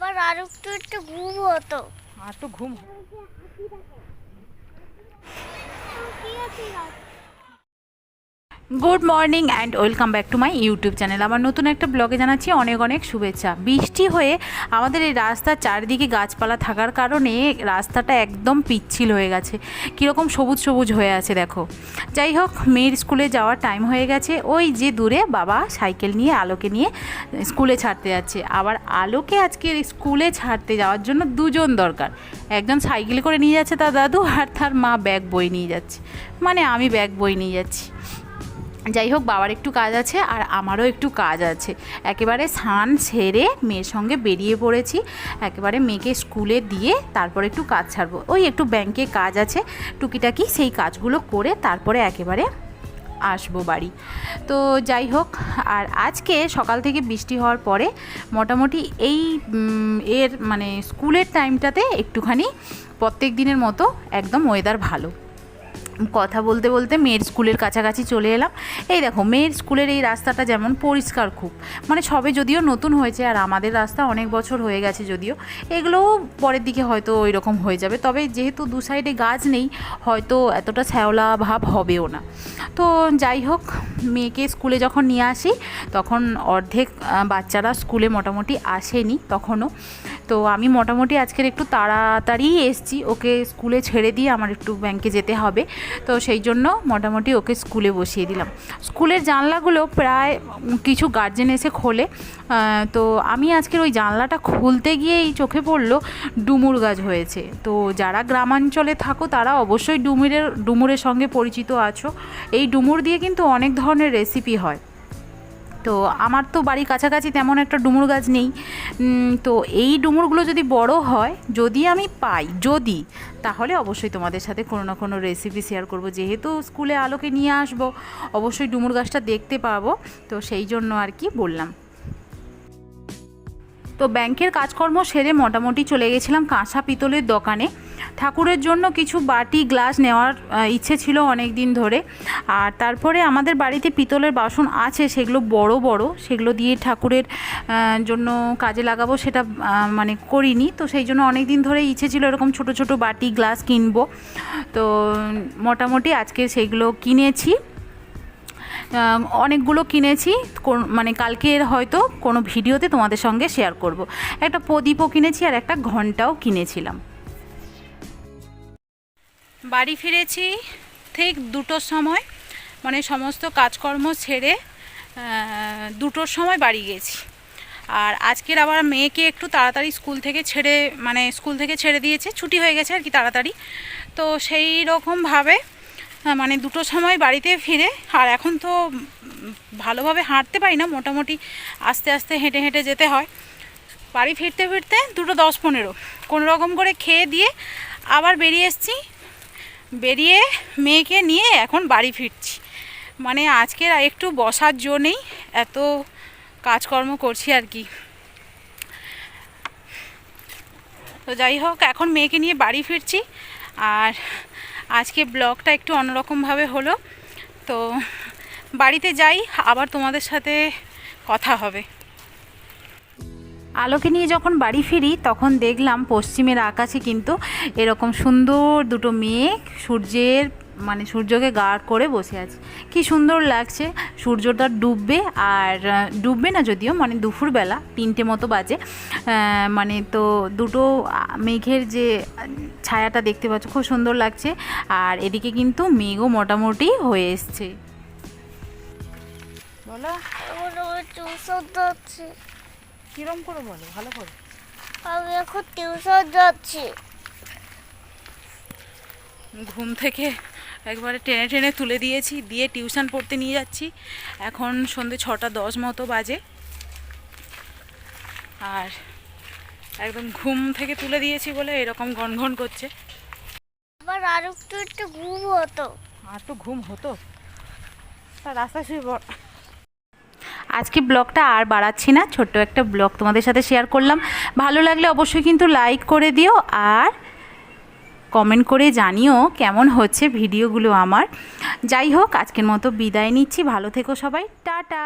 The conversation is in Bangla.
আবার আর একটু একটু ঘুম হতো। আর তো ঘুম। Good morning and welcome back to my YouTube channel আমার নতুন একটা ব্লগে জানাচ্ছি অনেক অনেক শুভেচ্ছা। বৃষ্টি হয়ে আমাদের এই রাস্তার চারিদিকে গাছপালা থাকার কারণে রাস্তাটা একদম পিচ্ছিল হয়ে গেছে। কীরকম সবুজ সবুজ হয়ে আছে, দেখো। যাই হোক, মেয়ের স্কুলে যাওয়ার টাইম হয়ে গেছে। ওই যে দূরে বাবা সাইকেল নিয়ে আলোকে নিয়ে স্কুলে ছাড়তে যাচ্ছে। আবার আলোকে আজকে স্কুলে ছাড়তে যাওয়ার জন্য দুজন দরকার। একজন সাইকেল করে নিয়ে যাচ্ছে তার দাদু আর তার মা ব্যাগ বই নিয়ে যাচ্ছে। মানে আমি ব্যাগ বই নিয়ে যাচ্ছি। যাই হোক, বাবার একটু কাজ আছে আর আমারও একটু কাজ আছে। একেবারে স্নান সেরে মেয়ের সঙ্গে বেরিয়ে পড়েছি। একেবারে মেয়েকে স্কুলে দিয়ে তারপরে একটু কাজ ছাড়বো। ওই একটু ব্যাংকে কাজ আছে, টুকিটাকি সেই কাজগুলো করে তারপরে একেবারে আসব বাড়ি। তো যাই হোক, আর আজকে সকাল থেকে বৃষ্টি হওয়ার পরে মোটামুটি এই এর মানে স্কুলের টাইমটাতে একটুখানি প্রত্যেক দিনের মতো একদম ওয়েদার ভালো। কথা বলতে বলতে মেয়ের স্কুলের কাছাকাছি চলে এলাম। এই দেখো, মেয়ের স্কুলের এই রাস্তাটা যেমন পরিষ্কার খুব। মানে সবে যদিও নতুন হয়েছে আর আমাদের রাস্তা অনেক বছর হয়ে গেছে যদিও, এগুলোও পরের দিকে হয়তো ওই রকম হয়ে যাবে। তবে যেহেতু দু সাইডে গাছ নেই, হয়তো এতটা শ্যাওলা ভাব হবেও না। তো যাই হোক, মেয়েকে স্কুলে যখন নিয়ে আসি, তখন অর্ধেক বাচ্চারা স্কুলে মোটামুটি আসেনি তখনও। তো আমি মোটামুটি আজকের একটু তাড়াতাড়ি এসছি। ওকে স্কুলে ছেড়ে দিয়ে আমার একটু ব্যাংকে যেতে হবে। তো সেই জন্য মোটামুটি ওকে স্কুলে বসিয়ে দিলাম। স্কুলের জানলাগুলো প্রায় কিছু গার্জেন এসে খোলে। তো আমি আজকের ওই জানলাটা খুলতে গিয়েই চোখে পড়ল ডুমুর গাছ হয়েছে। তো যারা গ্রামাঞ্চলে থাকো, তারা অবশ্যই ডুমুরের ডুমুরের সঙ্গে পরিচিত আছো। এই ডুমুর দিয়ে কিন্তু অনেক ধরনের রেসিপি হয়। তো আমার তো বাড়ির কাছাকাছি তেমন একটা ডুমুর গাছ নেই। তো এই ডুমুরগুলো যদি বড় হয়, যদি আমি পাই, যদি, তাহলে অবশ্যই তোমাদের সাথে কোনো না কোনো রেসিপি শেয়ার করব। যেহেতু স্কুলে আলোকে নিয়ে আসব, অবশ্যই ডুমুর গাছটা দেখতে পাবো, তো সেই জন্য আর কি বললাম। তো ব্যাংকের কাজকর্ম সেরে মোটামুটি চলে গেছিলাম কাঁসা পিতলের দোকানে। ঠাকুরের জন্য কিছু বাটি, গ্লাস নেওয়ার ইচ্ছে ছিল অনেক দিন ধরে। আর তারপরে আমাদের বাড়িতে পিতলের বাসন আছে, সেগুলো বড় বড়, সেগুলো দিয়ে ঠাকুরের জন্য কাজে লাগাবো সেটা মানে করিনি। তো সেই জন্য অনেক দিন ধরে ইচ্ছে ছিল এরকম ছোট ছোট বাটি, গ্লাস কিনবো। তো মোটামুটি আজকে সেগুলো কিনেছি। অনেকগুলো কিনেছি। কোন- মানে কালকের হয়তো কোনো ভিডিওতে তোমাদের সঙ্গে শেয়ার করব। একটা প্রদীপও কিনেছি আর একটা ঘন্টাও কিনেছিলাম। বাড়ি ফিরেছি ঠিক দুটোর সময়। মানে সমস্ত কাজকর্ম ছেড়ে দুটোর সময় বাড়ি গেছি। আর আজকের আবার মেয়েকে একটু তাড়াতাড়ি স্কুল থেকে ছেড়ে মানে স্কুল থেকে ছেড়ে দিয়েছে। ছুটি হয়ে গেছে আর কি তাড়াতাড়ি। তো সেই রকমভাবে মানে দুটো সময় বাড়িতে ফিরে, আর এখন তো ভালোভাবে হাঁটতে পারি না, মোটামুটি আস্তে আস্তে হেঁটে হেঁটে যেতে হয়। বাড়ি ফিরতে ফিরতে দুটো দশ পনেরো, কোনো রকম করে খেয়ে দিয়ে আবার বেরিয়ে এসেছি। বেরিয়ে মেয়েকে নিয়ে এখন বাড়ি ফিরছি। মানে আজকের একটু বসার জো নেই, এত কাজকর্ম করছি আর কি। তো যাই হোক, এখন মেয়েকে নিয়ে বাড়ি ফিরছি, আর আজকে ব্লগটা একটু অন্যরকমভাবে হলো। তো বাড়িতে যাই, আবার তোমাদের সাথে কথা হবে। আলোকে নিয়ে যখন বাড়ি ফিরি, তখন দেখলাম পশ্চিমের আকাশে কিন্তু এরকম সুন্দর দুটো মেঘ, সূর্যের মানে সূর্যকে গাঢ় করে বসে আছে। কি সুন্দর লাগছে সূর্যটা ডুববে আর ডুববে না যদিও মানে দুপুরবেলা তিনটে মতো বাজে। মানে তো দুটো মেঘের যে ছায়াটা দেখতে পাচ্ছ খুব সুন্দর লাগছে। আর এদিকে কিন্তু মেঘও মোটামুটি হয়ে এসছে। বলো। আমার টিউশন যাচ্ছি। কিরম করে বলো? ভালো করে। আমি এখন টিউশন যাচ্ছি। ঘুম থেকে একবারে টেনে টেনে তুলে দিয়েছি দিয়ে টিউশন পড়তে নিয়ে যাচ্ছি। এখন সন্ধে ছটা দশ মতো বাজে। আর একদম ঘুম থেকে তুলে দিয়েছি বলে এরকম ঘন করছে। আবার আর একটু একটু ঘুম হতো। আর তো ঘুম হতো। তা রাস্তায় শুয়ে পড়। আজকে ব্লগটা আর বাড়াচ্ছি না ছোট্ট একটা ব্লগ তোমাদের সাথে শেয়ার করলাম। ভালো লাগলে অবশ্যই কিন্তু লাইক করে দিও আর কমেন্ট করে জানিও কেমন হচ্ছে ভিডিওগুলো আমার। যাই হোক, আজকের মতো বিদায় নিচ্ছি। ভালো থেকো সবাই। টাটা।